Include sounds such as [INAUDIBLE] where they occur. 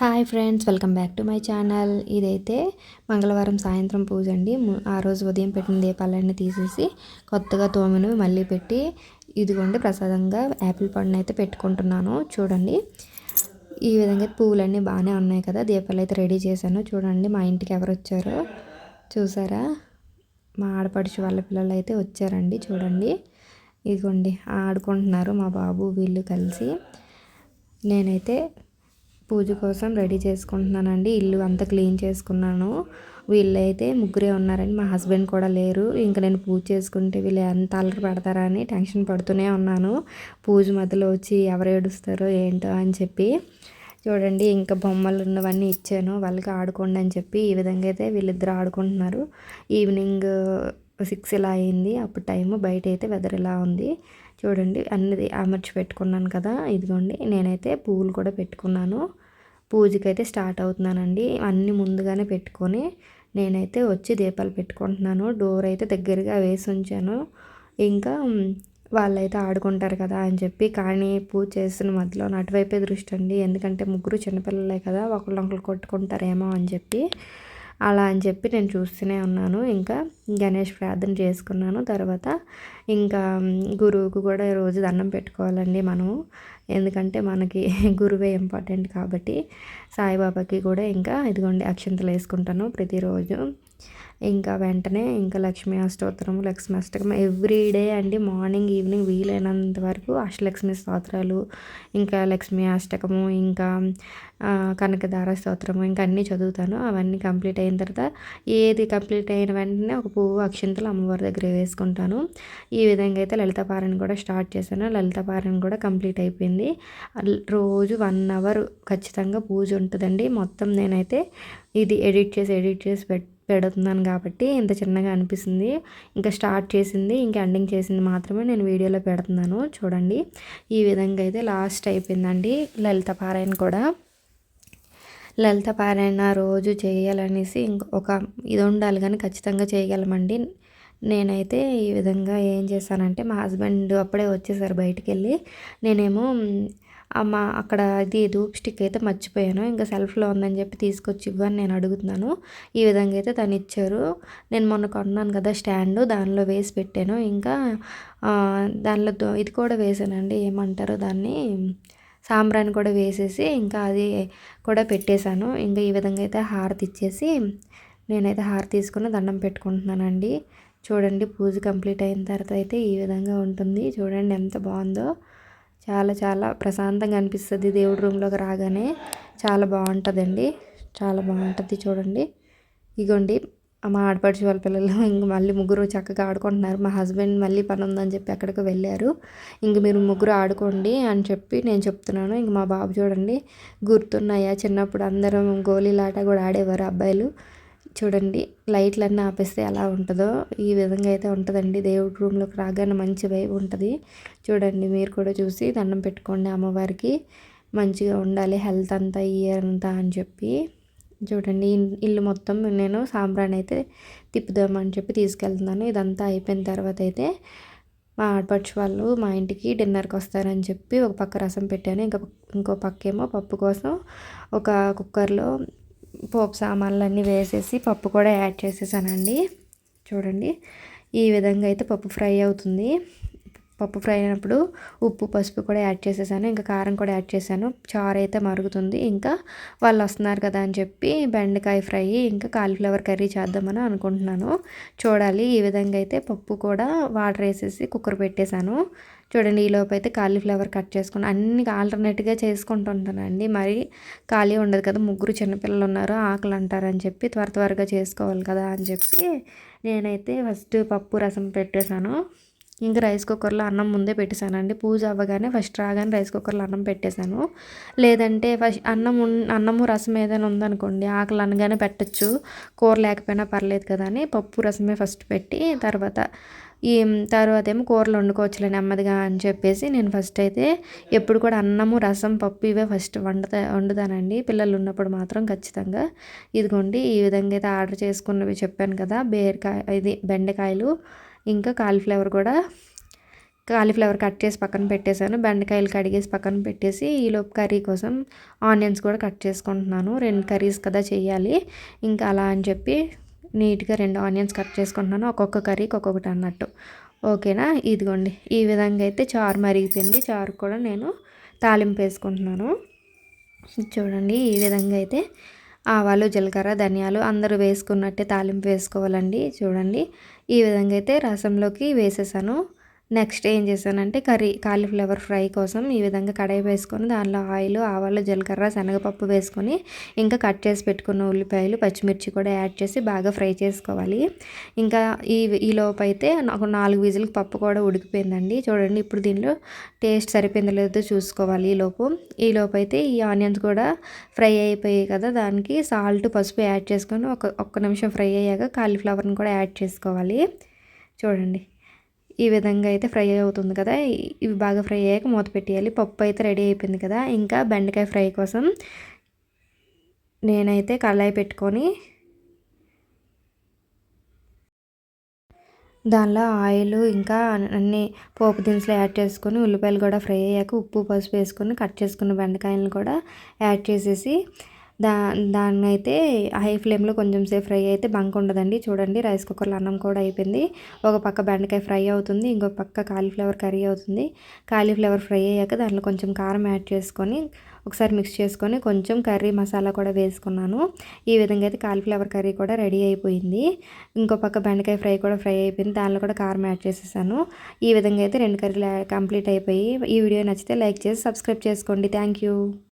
Hi friends welcome back to my channel. ఇదైతే మంగళవారం సాయంత్రం పూజ అండి. ఆ రోజు ఉదయం పెట్టిన దీపాలన్నీ తీసేసి కొత్తగా తోమినవి మళ్ళీ పెట్టి ఇదిగోండి ప్రసాదంగా యాపిల్ పండును అయితే పెట్టుకుంటున్నాను. చూడండి ఈ విధంగా పువ్వులన్నీ బాగానే ఉన్నాయి కదా. దీపాలు అయితే రెడీ చేశాను. చూడండి మా ఇంటికి ఎవరు వచ్చారో చూసారా? మా ఆడపడుచు వాళ్ళ పిల్లలు అయితే వచ్చారండి. చూడండి ఇదిగోండి ఆడుకుంటున్నారు మా బాబు వీళ్ళు కలిసి. నేనైతే పూజ కోసం రెడీ చేసుకుంటున్నానండి. ఇల్లు అంతా క్లీన్ చేసుకున్నాను. వీళ్ళైతే ముగ్గురే ఉన్నారని మా హస్బెండ్ కూడా లేరు. ఇంకా నేను పూజ చేసుకుంటే వీళ్ళు ఎంత అలరి పెడతారా అని టెన్షన్ పడుతూనే ఉన్నాను. పూజ మధ్యలో వచ్చి ఎవరు ఏడుస్తారో ఏంటో అని చెప్పి చూడండి ఇంకా బొమ్మలు ఉన్నవన్నీ ఇచ్చాను. వాళ్ళకి ఆడుకోండి అని చెప్పి ఈ విధంగా అయితే వీళ్ళిద్దరు ఆడుకుంటున్నారు. ఈవినింగ్ సిక్స్ ఇలా అయింది. అప్పుడు టైము బయట అయితే వెదర్ ఇలా ఉంది. చూడండి అన్నది అమర్చి పెట్టుకున్నాను కదా. ఇదిగోండి నేనైతే పువ్వులు కూడా పెట్టుకున్నాను. పూజకైతే స్టార్ట్ అవుతున్నానండి. అన్నీ ముందుగానే పెట్టుకొని నేనైతే వచ్చి దీపాలు పెట్టుకుంటున్నాను. డోర్ అయితే దగ్గరగా వేసి ఉంచాను. ఇంకా వాళ్ళైతే ఆడుకుంటారు కదా అని చెప్పి కానీ పూజ చేస్తున్న మధ్యలో అటువైపే దృష్టి అండి. ఎందుకంటే ముగ్గురు చిన్నపిల్లలే కదా ఒకళ్ళు కొట్టుకుంటారేమో అని చెప్పి అలా అని చెప్పి నేను చూస్తూనే ఉన్నాను. ఇంకా గణేష్ ప్రార్థన చేసుకున్నాను. తర్వాత ఇంకా గురువుకు కూడా రోజు దండం పెట్టుకోవాలండి మనం ఎందుకంటే మనకి [LAUGHS] గురువే ఇంపార్టెంట్ కాబట్టి సాయిబాబాకి కూడా ఇంకా ఇదిగోండి అక్షంతలు వేసుకుంటాను ప్రతిరోజు. ఇంకా వెంటనే ఇంకా లక్ష్మీ అష్టోత్తరం లక్ష్మీ అష్టకం ఎవ్రీ డే అండి. మార్నింగ్ ఈవినింగ్ వీలైనంత వరకు అష్టలక్ష్మి స్తోత్రాలు ఇంకా లక్ష్మీ అష్టకము ఇంకా కనకధార స్తోత్రము ఇంకా అన్నీ చదువుతాను. అవన్నీ కంప్లీట్ అయిన తర్వాత ఏది కంప్లీట్ అయిన వెంటనే ఒక పువ్వు అక్షంతలు అమ్మవారి దగ్గర వేసుకుంటాను. ఈ విధంగా అయితే లలిత పారాయణ కూడా స్టార్ట్ చేశాను. లలిత పారాయణ కూడా కంప్లీట్ అయిపోయింది. రోజు వన్ అవర్ ఖచ్చితంగా పూజ ఉంటుందండి. మొత్తం నేనైతే ఇది ఎడిట్ చేసి ఎడిట్ చేసి పెట్ పెడుతున్నాను కాబట్టి ఇంత చిన్నగా అనిపిస్తుంది. ఇంకా స్టార్ట్ చేసింది ఇంకా ఎండింగ్ చేసింది మాత్రమే నేను వీడియోలో పెడుతున్నాను. చూడండి. ఈ విధంగా అయితే లాస్ట్ అయిపోయిందండి లలిత పారాయణ కూడా. లలిత పారాయణ రోజు చేయాలనేసి ఇంకొక ఇది ఉండాలి కానీ ఖచ్చితంగా చేయగలమండి. నేనైతే ఈ విధంగా ఏం చేశానంటే మా హస్బెండ్ అప్పుడే వచ్చేసారు బయటికి వెళ్ళి నేనేమో అమ్మ అక్కడ ఇది ధూప్ స్టిక్ అయితే మర్చిపోయాను ఇంకా సెల్ఫ్లో ఉందని చెప్పి తీసుకొచ్చి ఇవ్వని నేను అడుగుతున్నాను. ఈ విధంగా అయితే తను ఇచ్చారు. నేను మొన్న కొన్నాను కదా స్టాండ్ దానిలో వేసి పెట్టాను. ఇంకా దానిలో ఇది కూడా వేసానండి. ఏమంటారు దాన్ని? సాంబ్రాన్ని కూడా వేసేసి ఇంకా అది కూడా పెట్టేశాను. ఇంకా ఈ విధంగా అయితే హారతి ఇచ్చేసి నేనైతే హారతి తీసుకుని దండం పెట్టుకుంటున్నానండి. చూడండి పూజ కంప్లీట్ అయిన తర్వాత అయితే ఈ విధంగా ఉంటుంది. చూడండి ఎంత బాగుందో. చాలా చాలా ప్రశాంతంగా అనిపిస్తుంది దేవుడి రూమ్లోకి రాగానే. చాలా బాగుంటుందండి. చాలా బాగుంటుంది చూడండి. ఇగోండి మా ఆడపడిచి వాళ్ళ పిల్లలు ఇంక మళ్ళీ ముగ్గురు చక్కగా ఆడుకుంటున్నారు. మా హస్బెండ్ మళ్ళీ పని ఉందని చెప్పి అక్కడికి వెళ్ళారు. ఇంక మీరు ముగ్గురు ఆడుకోండి అని చెప్పి నేను చెప్తున్నాను. ఇంక మా బాబు చూడండి గుర్తున్నాయా? చిన్నప్పుడు అందరం గోళీలాట కూడా ఆడేవారు అబ్బాయిలు. చూడండి లైట్లన్నీ ఆపేస్తే ఎలా ఉంటుందో. ఈ విధంగా అయితే ఉంటుందండి. దేవుడి రూమ్లోకి రాగానే మంచి వైపు ఉంటుంది. చూడండి మీరు కూడా చూసి దండం పెట్టుకోండి అమ్మవారికి. మంచిగా ఉండాలి హెల్త్ అంతా ఇయర్ అంతా అని చెప్పి. చూడండి ఇల్లు మొత్తం నేను సాంబ్రాన్ని అయితే తిప్పుదామని చెప్పి తీసుకెళ్తున్నాను. ఇదంతా అయిపోయిన తర్వాత అయితే మా ఆడపడుచు వాళ్ళు మా ఇంటికి డిన్నర్కి వస్తారని చెప్పి ఒక పక్క రసం పెట్టాను. ఇంకా ఇంకో పక్క ఏమో పప్పు కోసం ఒక కుక్కర్లో పోపు సామాన్లు అన్నీ వేసేసి పప్పు కూడా యాడ్ చేసేసానండి. చూడండి. ఈ విధంగా అయితే పప్పు ఫ్రై అవుతుంది. పప్పు ఫ్రై అయినప్పుడు ఉప్పు పసుపు కూడా యాడ్ చేసేసాను. ఇంకా కారం కూడా యాడ్ చేశాను. చారు అయితే మరుగుతుంది. ఇంకా వాళ్ళు వస్తున్నారు కదా అని చెప్పి బెండకాయ ఫ్రై ఇంకా కాలీఫ్లవర్ కర్రీ చేద్దామని అనుకుంటున్నాను. చూడాలి. ఈ విధంగా అయితే పప్పు కూడా వాటర్ వేసేసి కుక్కర్ పెట్టేశాను. చూడండి ఈలోపు అయితే కాలీఫ్లవర్ కట్ చేసుకుని అన్ని ఆల్టర్నేట్గా చేసుకుంటుంటానండి. మరి ఖాళీ ఉండదు కదా. ముగ్గురు చిన్నపిల్లలు ఉన్నారు. ఆకలి అంటారని చెప్పి త్వర త్వరగా చేసుకోవాలి కదా అని చెప్పి నేనైతే ఫస్ట్ పప్పు రసం పెట్టేశాను. ఇంకా రైస్ కుక్కర్లో అన్నం ముందే పెట్టేశానండి. పూజ అవ్వగానే ఫస్ట్ రాగానే రైస్ కుక్కర్లో అన్నం పెట్టేశాను. లేదంటే ఫస్ట్ అన్నం అన్నము రసం ఏదైనా ఉందనుకోండి ఆకలి అనగానే పెట్టచ్చు. కూర లేకపోయినా పర్లేదు కదా అని పప్పు రసమే ఫస్ట్ పెట్టి తర్వాత ఈ తర్వాత ఏమో కూరలు వండుకోవచ్చులే నెమ్మదిగా అని చెప్పేసి నేను ఫస్ట్ అయితే ఎప్పుడు కూడా అన్నము రసం పప్పు ఇవే ఫస్ట్ వండుతా వండుతానండి. పిల్లలు ఉన్నప్పుడు మాత్రం ఖచ్చితంగా. ఇదిగోండి ఈ విధంగా అయితే ఆర్డర్ చేసుకున్నవి చెప్పాను కదా బీరకాయ ఇది బెండకాయలు ఇంకా కాలీఫ్లవర్ కూడా కాలీఫ్లవర్ కట్ చేసి పక్కన పెట్టేశాను. బెండకాయలు కడిగేసి పక్కన పెట్టేసి ఈలోపు కర్రీ కోసం ఆనియన్స్ కూడా కట్ చేసుకుంటున్నాను. రెండు కర్రీస్ కదా చేయాలి. ఇంకా అలా అని చెప్పి నీట్గా రెండు ఆనియన్స్ కట్ చేసుకుంటున్నాను. ఒక్కొక్క కర్రీకి ఒక్కొక్కటి అన్నట్టు. ఓకేనా? ఇదిగోండి. ఈ విధంగా అయితే చారు మరిగిపోయింది. చారు కూడా నేను తాలింపు వేసుకుంటున్నాను. చూడండి ఈ విధంగా అయితే ఆవాలు జీలకర్ర ధనియాలు అందరూ వేసుకున్నట్టే తాలింపు వేసుకోవాలండి. చూడండి. ఈ విధంగా అయితే రసంలోకి వేసేసాను. నెక్స్ట్ ఏం చేశానంటే కర్రీ కాలీఫ్లవర్ ఫ్రై కోసం ఈ విధంగా కడాయి వేసుకొని దానిలో ఆయిల్ ఆవాలు జీలకర్ర శనగపప్పు వేసుకొని ఇంకా కట్ చేసి పెట్టుకున్న ఉల్లిపాయలు పచ్చిమిర్చి కూడా యాడ్ చేసి బాగా ఫ్రై చేసుకోవాలి. ఇంకా ఈ ఈ లోపు అయితే నాకు నాలుగు విజిల్కి పప్పు కూడా ఉడికిపోయిందండి. చూడండి ఇప్పుడు దీనిలో టేస్ట్ సరిపోయిందో లేదో చూసుకోవాలి ఈ లోపు. ఈ లోపు అయితే ఈ ఆనియన్స్ కూడా ఫ్రై అయిపోయాయి కదా దానికి సాల్ట్ పసుపు యాడ్ చేసుకొని ఒక ఒక్క నిమిషం ఫ్రై అయ్యాక కాలీఫ్లవర్ని కూడా యాడ్ చేసుకోవాలి. చూడండి. ఈ విధంగా అయితే ఫ్రై అవుతుంది కదా. ఇవి బాగా ఫ్రై అయ్యాక మూత పెట్టేయాలి. పప్పు అయితే రెడీ అయిపోయింది కదా. ఇంకా బెండకాయ ఫ్రై కోసం నేనైతే కళాయి పెట్టుకొని దానిలో ఆయిల్ ఇంకా అన్ని పోపు దినుసులు యాడ్ చేసుకొని ఉల్లిపాయలు కూడా ఫ్రై అయ్యాక ఉప్పు పసుపు వేసుకొని కట్ చేసుకున్న బెండకాయలను కూడా యాడ్ చేసేసి దా దాన్ని అయితే హై ఫ్లేమ్లో కొంచెం సేపు ఫ్రై అయితే బంక్ ఉండదండి. చూడండి రైస్ కుక్కర్లో అన్నం కూడా అయిపోయింది. ఒక పక్క బెండకాయ ఫ్రై అవుతుంది ఇంకో పక్క కాలీఫ్లవర్ కర్రీ అవుతుంది. కాలీఫ్లవర్ ఫ్రై అయ్యాక దాంట్లో కొంచెం కారం యాడ్ చేసుకొని ఒకసారి మిక్స్ చేసుకొని కొంచెం కర్రీ మసాలా కూడా వేసుకున్నాను. ఈ విధంగా అయితే కాలీఫ్లవర్ కర్రీ కూడా రెడీ అయిపోయింది. ఇంకో పక్క బెండకాయ ఫ్రై కూడా ఫ్రై అయిపోయింది. దానిలో కూడా కారం యాడ్ చేసేసాను. ఈ విధంగా అయితే రెండు కర్రీలు కంప్లీట్ అయిపోయి ఈ వీడియో నచ్చితే లైక్ చేసి సబ్స్క్రైబ్ చేసుకోండి. Thank you.